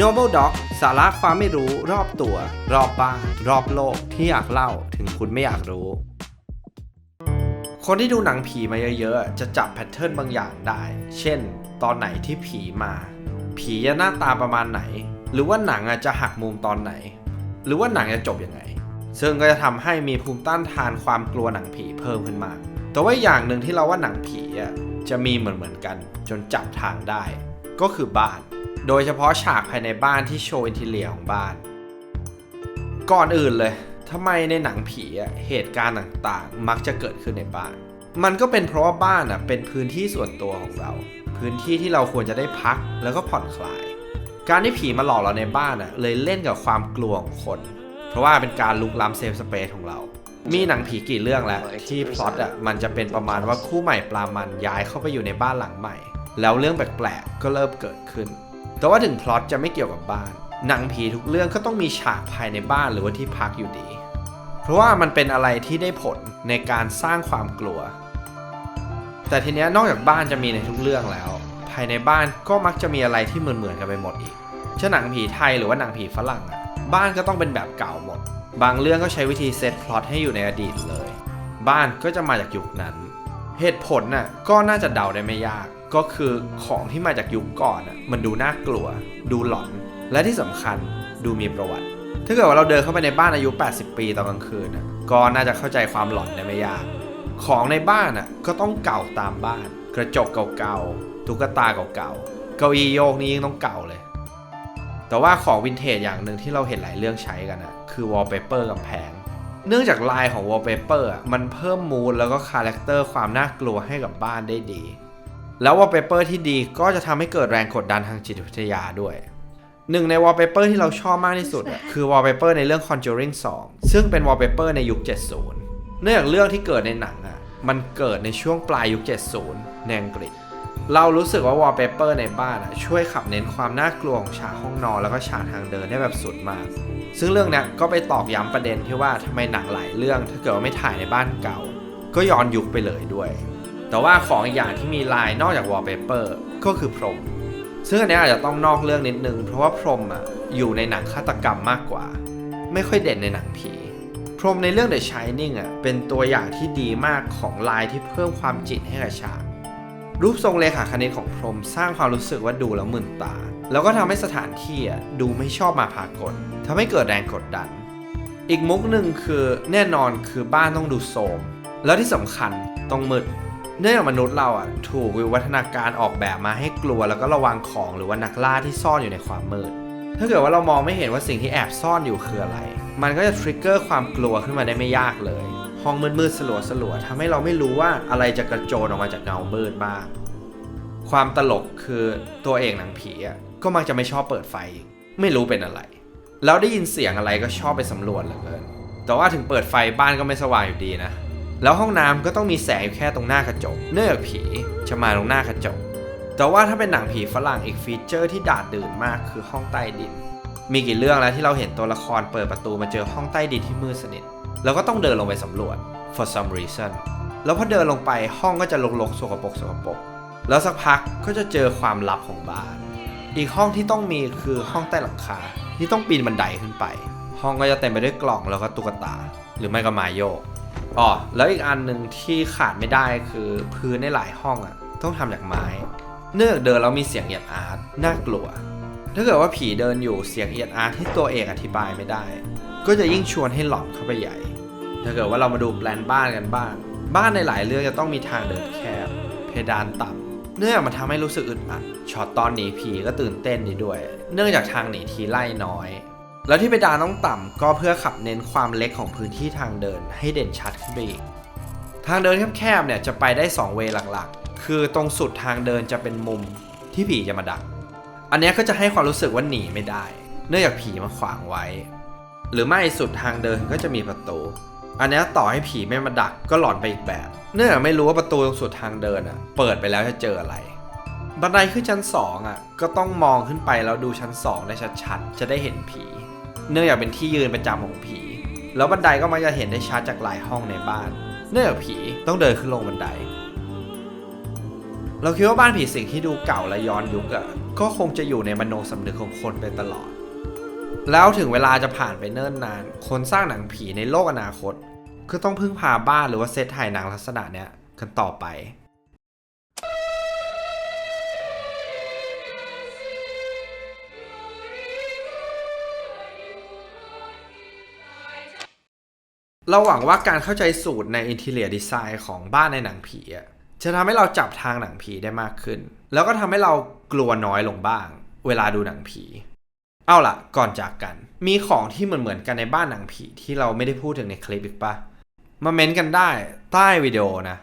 Noble Dog สาระความไม่รู้รอบตัว รอบบ้านรอบโลกที่อยากเล่าถึงคุณไม่อยากรู้ คนที่ดูหนังผีมาเยอะๆ จะจับแพทเทิร์นบางอย่างได้ เช่น ตอนไหนที่ผีมา ผีจะหน้าตาประมาณไหน หรือว่าหนังจะหักมุมตอนไหน หรือว่าหนังจะจบยังไง ซึ่งก็จะทำให้มีภูมิต้านทานความกลัวหนังผีเพิ่มขึ้นมา แต่ว่าอย่างหนึ่งที่เราว่าหนังผีจะมีเหมือนเหมือนๆกัน จนจับทางได้ ก็คือบ้าน โดยเฉพาะฉากภายในบ้านที่โชว์อินทีเลียของบ้าน ก่อนอื่นเลยทำไมในหนังผีอะเหตุการณ์ต่างๆ มักจะเกิดขึ้นในบ้าน มันก็เป็นเพราะว่าบ้านอะเป็นพื้นที่ส่วนตัวของเรา พื้นที่ที่เราควรจะได้พักแล้วก็ผ่อนคลาย การที่ผีมาหลอกเราในบ้านอะเลยเล่นกับความกลัวของคน เพราะว่าเป็นการลุกล้ำเซฟสเปซของเรา มีหนังผีกี่เรื่องแล้วที่พล็อตอะมันจะเป็นประมาณว่าคู่ใหม่ปลามันย้ายเข้าไปอยู่ในบ้านหลังใหม่ แล้วเรื่องแปลกๆก็เริ่มเกิดขึ้น แต่ว่าถึงพล็อตจะไม่เกี่ยวกับบ้าน หนังผีทุกเรื่องก็ต้องมีฉากภายในบ้านหรือว่าที่พักอยู่ดี เพราะว่ามันเป็นอะไรที่ได้ผลในการสร้างความกลัว แต่ทีเนี้ยนอกจากบ้านจะมีในทุกเรื่องแล้ว ภายในบ้านก็มักจะมีอะไรที่เหมือนๆกันไปหมดอีกเช่นหนังผีไทยหรือว่าหนังผีฝรั่งอะบ้านก็ต้องเป็นแบบเก่าหมด บางเรื่องก็ใช้วิธีเซตพล็อตให้อยู่ในอดีตเลย บ้านก็จะมาจากยุคนั้น เหตุผลน่ะก็น่าจะเดาได้ไม่ยาก ก็คือของที่มาจากยุคก่อนน่ะมันดูน่ากลัว ดูหลอนและที่สำคัญดูมีประวัติ ถ้าเกิดว่าเราเดินเข้าไปในบ้านอายุ 80 ปีตอนกลางคืนนะก็น่าจะเข้าใจความหลอนได้ไม่ยาก ของในบ้านน่ะก็ต้องเก่าตามบ้าน กระจกเก่าๆตุ๊กตาเก่าๆเก้าอี้โยกนี่ยิ่งต้องเก่าเลย แต่ว่าของวินเทจอย่างหนึ่งที่เราเห็นหลายเรื่องใช้กันนะคือวอลเปเปอร์กำแพงเนื่องจากลายของวอลเปเปอร์มันเพิ่มมูดแล้วก็คาแรคเตอร์ความน่ากลัวให้กับบ้านได้ดี แล้ววอลเปเปอร์ที่ดีก็จะทำให้เกิดแรงกดดันทางจิตวิทยาด้วยหนึ่งในวอลเปเปอร์ที่เราชอบมากที่สุดอะคือวอลเปเปอร์ในเรื่อง Conjuring 2 ซึ่งเป็นวอลเปเปอร์ในยุค 70 เนื่องจากเรื่องที่เกิดในหนังอะมันเกิดในช่วงปลายยุค 70 ในอังกฤษ เรารู้สึกว่าวอลเปเปอร์ในบ้านอะช่วยขับเน้นความน่ากลัวของฉากห้องนอนแล้วก็ฉากทางเดินได้แบบสุดมาก ซึ่งเรื่องเนี้ยก็ไปตอกย้ำประเด็นที่ว่าทำไมหนังหลายเรื่องถ้าเกิดว่าไม่ถ่ายในบ้านเก่า ก็ย้อนยุคไปเลยด้วย แต่ว่าของอีกอย่างที่มีลายนอกจากวอลเปเปอร์ก็คือพรม ซึ่งอันนี้อาจจะต้องนอกเรื่องนิดนึง เพราะว่าพรมอะอยู่ในหนังฆาตกรรมมากกว่า ไม่ค่อยเด่นในหนังผี พรมในเรื่อง The Shining อะเป็นตัวอย่างที่ดีมากของลายที่เพิ่มความจิตให้กับฉากรูปทรงเลขาคณิตของพรมสร้างความรู้สึกว่าดูแล้วมึนตา แล้วก็ทำให้สถานที่อะดูไม่ชอบมาพากลทำให้เกิดแรงกดดัน อีกมุกหนึ่งคือแน่นอนคือบ้านต้องดูโทรมแล้วที่สำคัญต้องมืด เนื่องจากมนุษย์เราอะถูกวิวัฒนาการออกแบบมาให้กลัวแล้วก็ระวังของหรือว่านักล่าที่ซ่อนอยู่ในความมืด ถ้าเกิดว่าเรามองไม่เห็นว่าสิ่งที่แอบซ่อนอยู่คืออะไร มันก็จะทริกเกอร์ความกลัวขึ้นมาได้ไม่ยากเลย ห้องมืดๆสลัวๆทำให้เราไม่รู้ว่าอะไรจะกระโจนออกมาจากเงามืดบ้าง ความตลกคือตัวเอกหนังผีอะก็มักจะไม่ชอบเปิดไฟ ไม่รู้เป็นอะไร แล้วได้ยินเสียงอะไรก็ชอบไปสำรวจเหลือเกิน แต่ว่าถึงเปิดไฟบ้านก็ไม่สว่างอยู่ดีนะ แล้วห้องน้ำก็ต้องมีแสงแค่ตรงหน้ากระจก เนื่องจากผีจะมาตรงหน้ากระจก แต่ว่าถ้าเป็นหนังผีฝรั่งอีกฟีเจอร์ที่ดาดดื่นมากคือห้องใต้ดิน มีกี่เรื่องแล้วที่เราเห็นตัวละครเปิดประตูมาเจอห้องใต้ดินที่มืดสนิท แล้วก็ต้องเดินลงไปสำรวจ for some reason แล้วพอเดินลงไปห้องก็จะรกๆสกปรกสกปรกแล้วสักพักก็จะเจอความลับของบ้าน อีกห้องที่ต้องมีคือห้องใต้หลังคาที่ต้องปีนบันไดขึ้นไป ห้องก็จะเต็มไปด้วยกล่องแล้วก็ตุ๊กตา หรือไม่ก็ไมโยก อ๋อแล้วอีกอันหนึ่งที่ขาดไม่ได้คือพื้นในหลายห้องอะ ต้องทำจากไม้ เนื่องจากเดินแล้วมีเสียงเอียดอาร์ตน่ากลัว ถ้าเกิดว่าผีเดินอยู่เสียงเอียดอาร์ตที่ตัวเอกอธิบายไม่ได้ ก็จะยิ่งชวนให้หลอนเข้าไปใหญ่ ถ้าเกิดว่าเรามาดูแปลนบ้านกันบ้าง บ้านในหลายเรื่องจะต้องมีทางเดินแคบ เพดานต่ำเนื่องจากมันทำให้รู้สึกอึดอัดช็อตตอนหนีผีก็ตื่นเต้นดีด้วย เนื่องจากทางหนีทีไล่น้อย แล้วที่เพดานต้องต่ำก็เพื่อขับเน้นความเล็กของพื้นที่ทางเดินให้เด่นชัดขึ้นไปอีก ทางเดินแคบๆเนี่ยจะไปได้ 2 เวย์หลักๆ คือตรงสุดทางเดินจะเป็นมุมที่ผีจะมาดัก อันนี้ก็จะให้ความรู้สึกว่าหนีไม่ได้ เนื่องจากผีมาขวางไว้ หรือไม่สุดทางเดินก็จะมีประตู อันนี้ต่อให้ผีไม่มาดักก็หลอนไปอีกแบบ เนื่องจากไม่รู้ว่าประตูตรงสุดทางเดินอะเปิดไปแล้วจะเจออะไรบันไดขึ้นชั้นสองอะก็ต้องมองขึ้นไปแล้วดูชั้นสองได้ชัดๆ จะได้เห็นผี เนื่องจากเป็นที่ยืนประจำของผี แล้วบันไดก็มักจะเห็นได้ชัดจากหลายห้องในบ้าน เนื่องจากผีต้องเดินขึ้นลงบันได เราคิดว่าบ้านผีสิงที่ดูเก่าและย้อนยุคอะก็คงจะอยู่ในมโนสำนึกของคนไปตลอด แล้วถึงเวลาจะผ่านไปเนิ่นนาน คนสร้างหนังผีในโลกอนาคต ก็ต้องพึ่งพาบ้านหรือว่าเซตถ่ายหนังลักษณะเนี้ยกันต่อไป เราหวังว่าการเข้าใจสูตรในอินเทเลียดีไซน์ของบ้านในหนังผีอะจะทำให้เราจับทางหนังผีได้มากขึ้น แล้วก็ทำให้เรากลัวน้อยลงบ้าง เวลาดูหนังผี เอาล่ะ ก่อนจากกัน มีของที่เหมือนเหมือนๆกันในบ้านหนังผีที่เราไม่ได้พูดถึงในคลิปอีกปะมาเม้นกันได้ใต้วิดีโอนะ